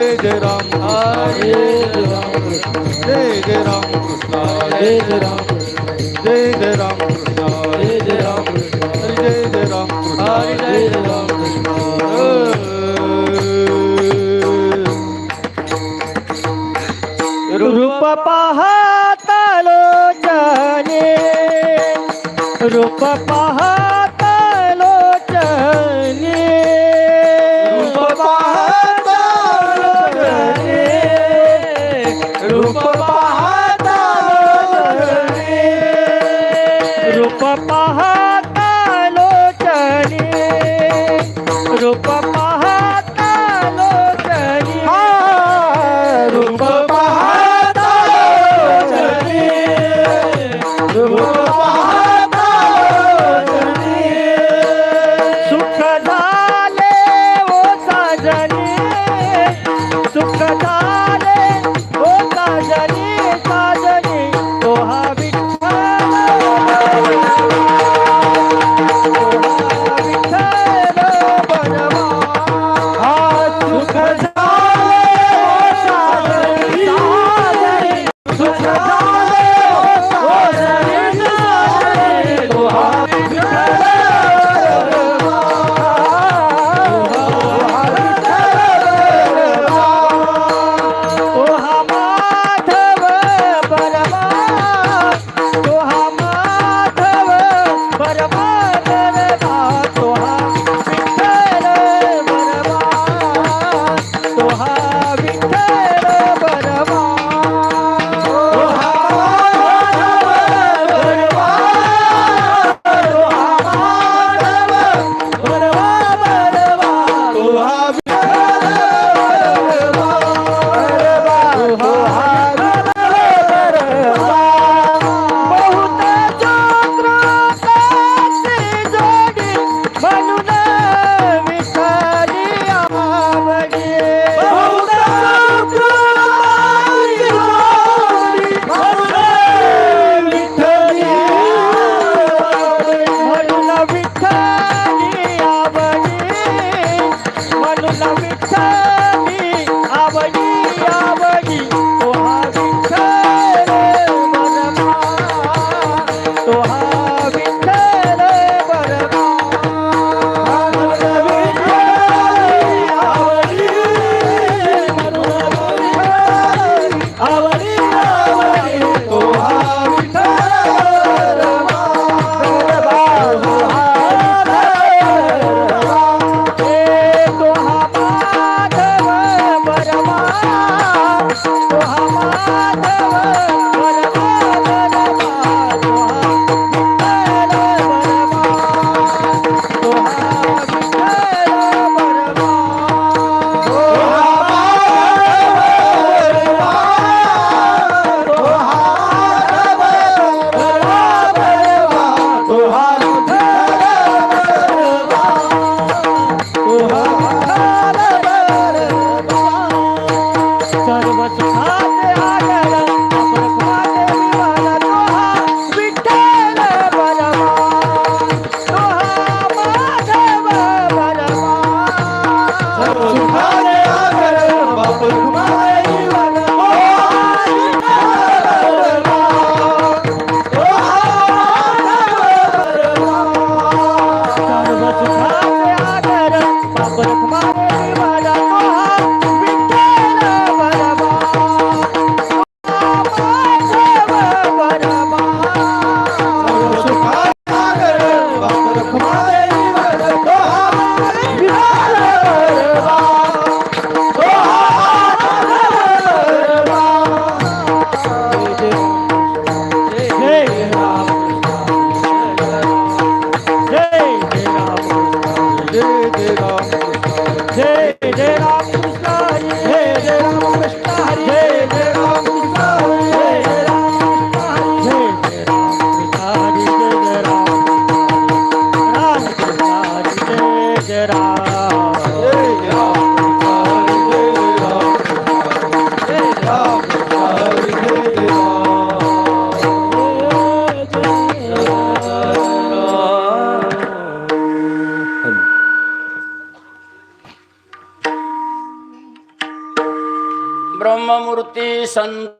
जय जय राम हरे जय राम कृष्ण जय जय राम कृष्ण जय जय राम जय जय राम कृष्ण जय जय राम कृष्ण जय जय राम कृष्ण हरे जय जय राम कृष्ण। रूप पाहता लोचने रूप पाहता Sun.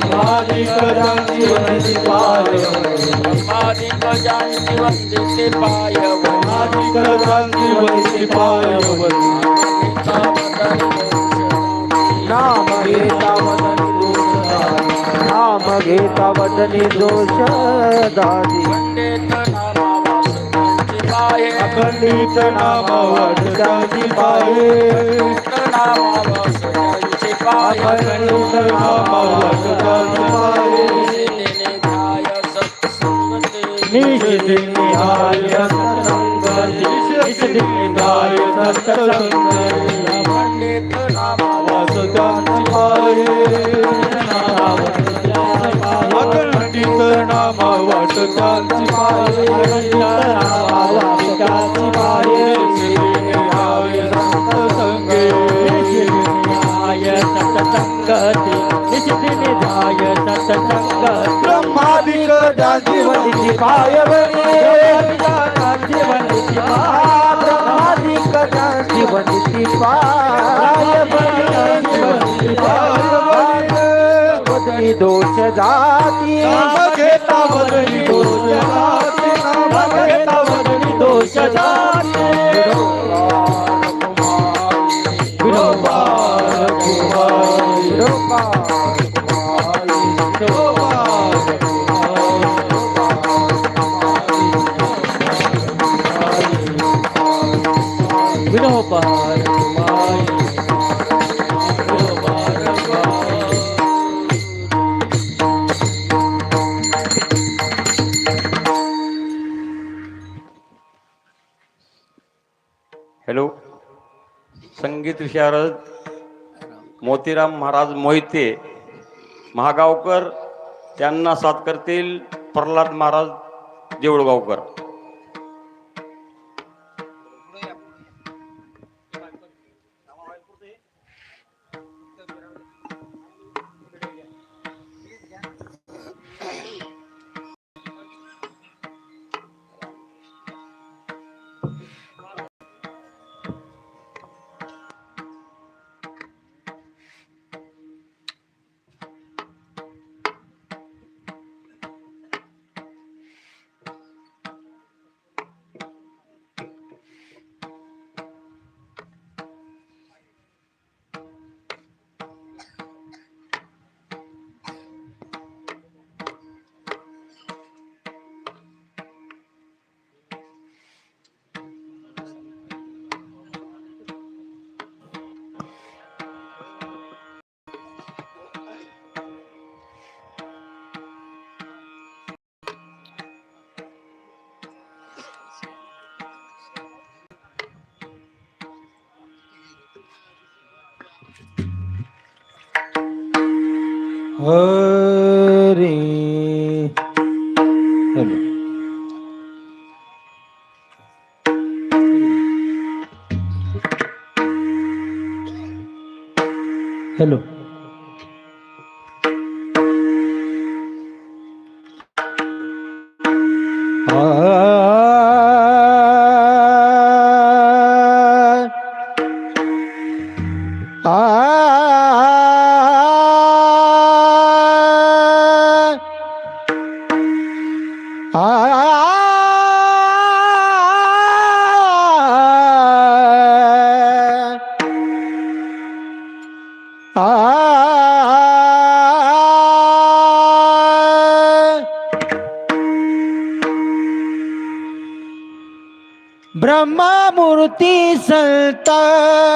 ब्रह्मादिक जाती वंदिती पायवती ब्रह्मादिक जानकी वंदिते पायव ब्रह्मादिक जाती वंदिती पायवती नाम घेता वदनी दोष नाम घेता वदनी दोष दादी. अखंडित नाम वाटताची पाये अखंडित नाम वाटताची पाये निशिति निहाय सत्संगति निशिति निहाय सत्संगति। वासताची पाये अखंडित नाम वाटताची पाये सत्संगे सत्संगति निशिति निहाय सत्संगति ब्रह्मादिक जाती वंदिति पायवने ब्रह्मादि कदाचि वंदिति पायवने दोष जाती घेता दोष जाती घेता दोष जाती। हॅलो? संगीत विशारद मोतीराम महाराज मोहिते महागावकर त्यांना साथ करतील प्रल्हाद महाराज देऊळगावकर. Hello. Hello.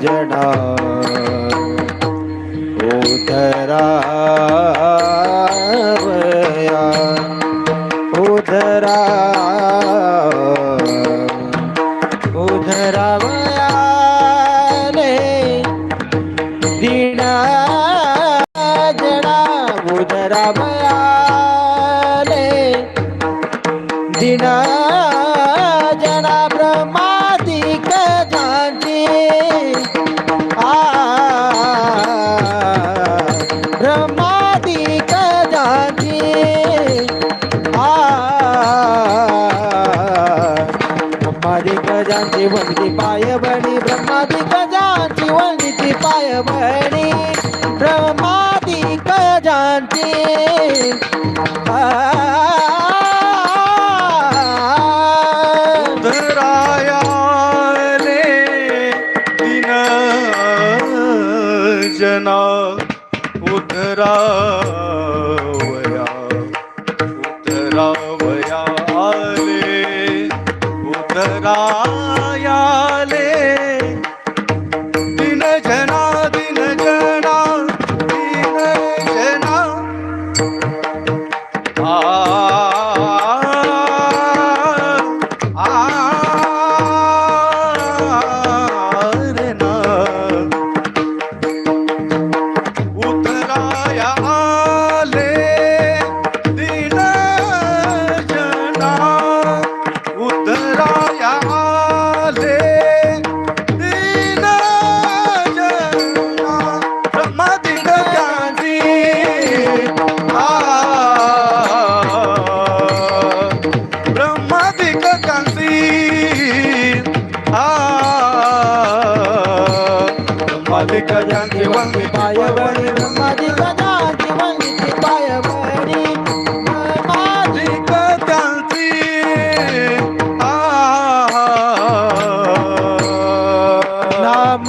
सजना उधरा उधरा गजांची वंदी पायबणी ब्रह्मादी गजांची पाय पायबणी ब्रह्मादी गजांची रायाने दिन जना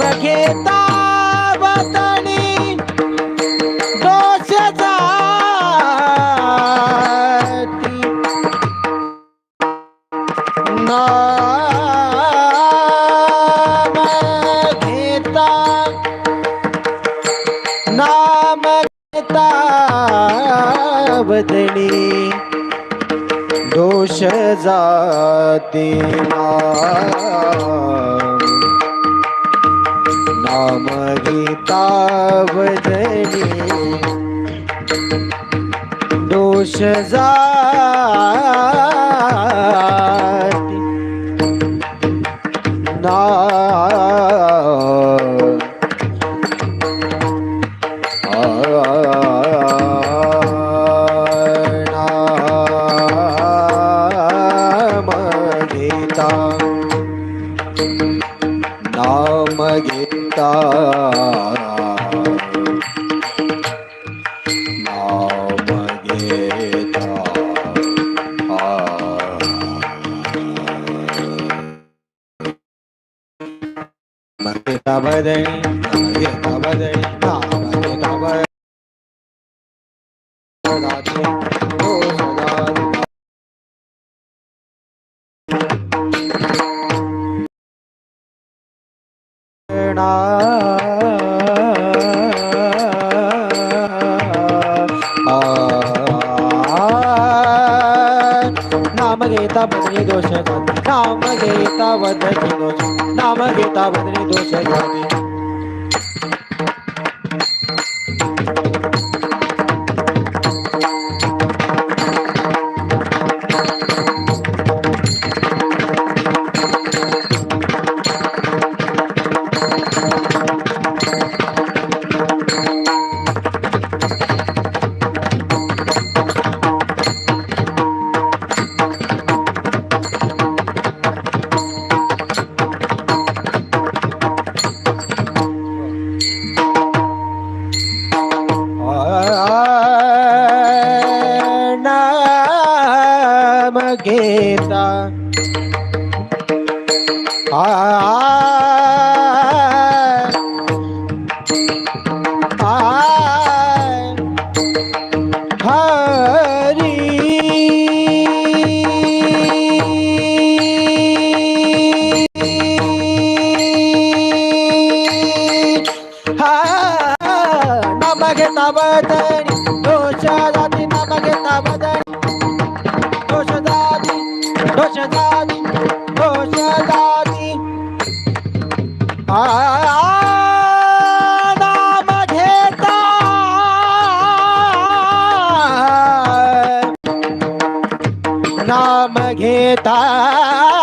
घेता वतनी दोष जाती नाम घेता नाम घेता वदनी दोष जाती नाम राम गीता वदनी दोष जा गीता घेता बदली दोष जाती. नाम गीता बदली दोष नाम गीता बदली दोष जाती. घेता. आ नाम घेता।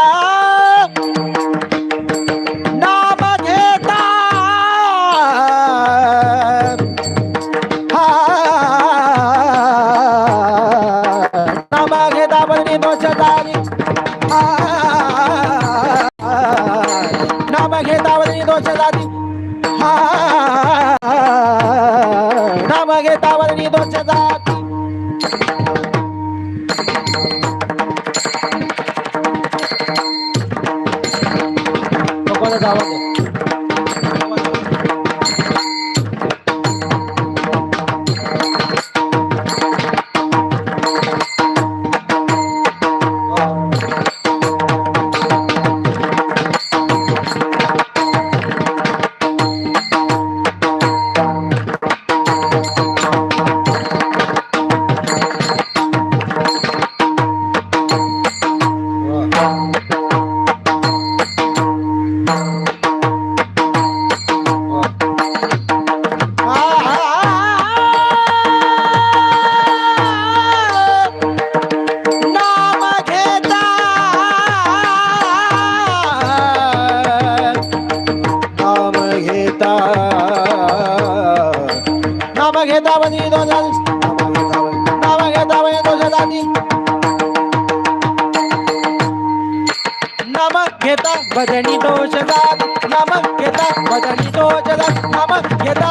घेता बदनी दोष जात नाम घेता बदनी दोष जात नाम घेता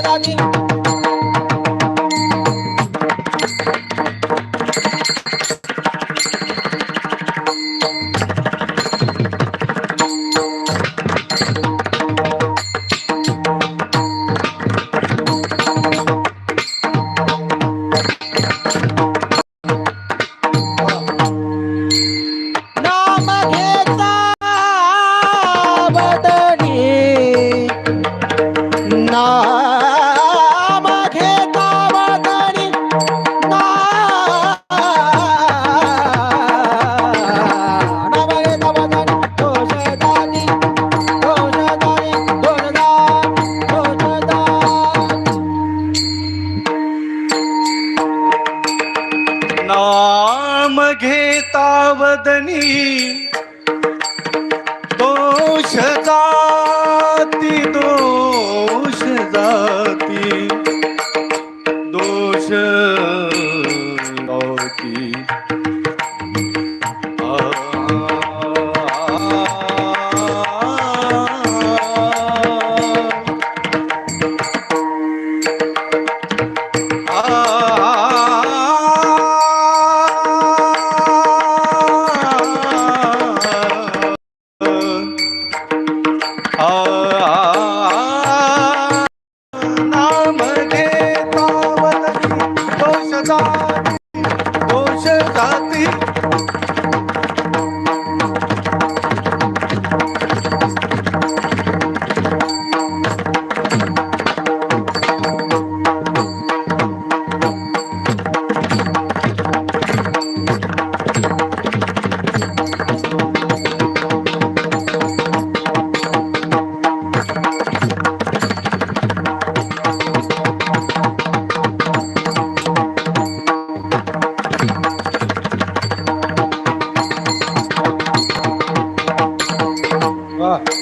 दानी नाम Mimi. 아.